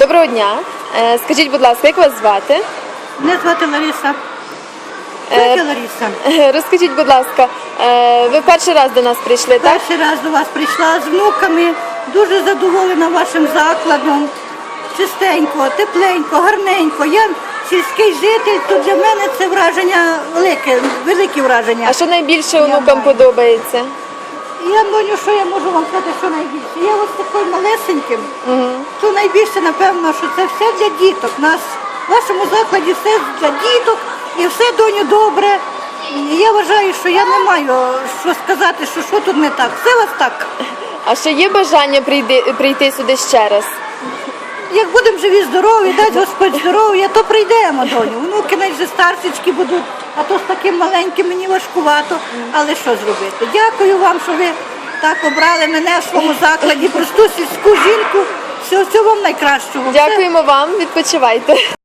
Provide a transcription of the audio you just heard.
Доброго дня. Е, Скажіть, будь ласка, як вас звати? Мене звати Лариса. Е, Тетя Лариса. Е, Розкажіть, будь ласка, ви перший раз до нас прийшли, так? Перший раз до вас прийшла з внуками. Дуже задоволена вашим закладом. Чистенько, тепленько, гарненько. Я сільський житель, то для мене це враження велике, велике враження. А що найбільше онукам подобається? Я доню, що я можу вам сказати, що найбільше. Я ось таким малесеньким, найбільше, напевно, що це все для діток. У нас в вашому закладі все для діток і все доню добре. І я вважаю, що я не маю що сказати, що що тут не так. Все у вас так. А ще є бажання прийти, прийти сюди ще раз? Як будемо живі, здорові, дасть Господь здоров'я, то прийдемо доню. Внуки навіть вже старшечки будуть, а то з таким маленьким мені важкувато. Але що зробити? Дякую вам, що ви так обрали мене в своєму закладі, просту сільську жінку. Всього, всього вам найкращого. Дякуємо вам, відпочивайте.